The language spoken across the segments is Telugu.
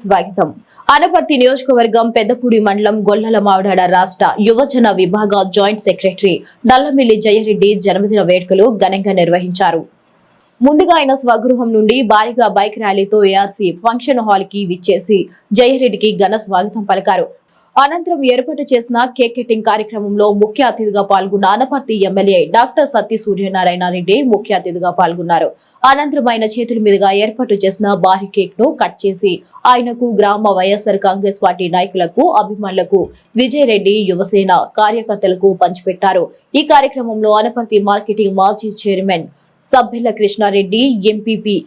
స్వాగతం. అనపర్తి నియోజకవర్గం పెద్దపూడి మండలం గొల్లల మావిడాడ రాష్ట్ర యువజన విభాగ జాయింట్ సెక్రటరీ నల్లమిల్లి జయరెడ్డి జన్మదిన వేడుకలు ఘనంగా నిర్వహించారు. ముందుగా ఆయన స్వగృహం నుండి భారీగా బైక్ ర్యాలీతో ఏఆర్సీ ఫంక్షన్ హాల్కి విచ్చేసి జయరెడ్డికి ఘన స్వాగతం పలికారు. అనంతరం ఏర్పాటు చేసిన కేక్ కటింగ్ కార్యక్రమంలో ముఖ్య అతిథిగా పాల్గొన్న అనపర్తి ఎమ్మెల్యే డాక్టర్ సత్య సూర్యనారాయణ రెడ్డి ముఖ్య అతిథిగా పాల్గొన్నారు. అనంతరం ఆయన చేతుల మీదుగా ఏర్పాటు చేసిన భారీ కేక్ను కట్ చేసి ఆయనకు గ్రామ వైఎస్ఆర్ కాంగ్రెస్ పార్టీ నాయకులకు అభిమానులకు విజయరెడ్డి యువసేన కార్యకర్తలకు పంచిపెట్టారు. ఈ కార్యక్రమంలో అనపర్తి మార్కెటింగ్ మాజీ చైర్మన్ సభ్యుల కృష్ణారెడ్డి ఎంపీపీ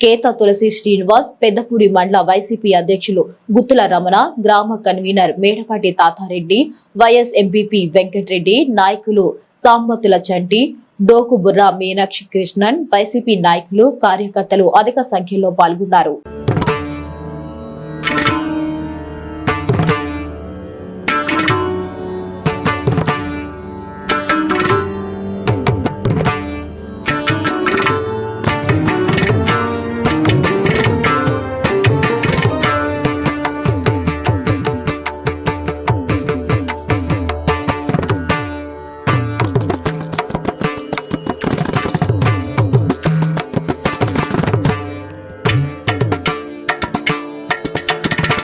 కేత తులసి శ్రీనివాస్ పెద్దపూడి మండల వైసీపీ అధ్యక్షులు గుత్తుల రమణ గ్రామ convener Medapati Tatareddy YS MPP Venkatareddy నాయకులు సాంబతుల చంటి డోకు బుర్రా మీనాక్షి కృష్ణన్ వైసీపీ నాయకులు కార్యకర్తలు అధిక సంఖ్యలో పాల్గొన్నారు.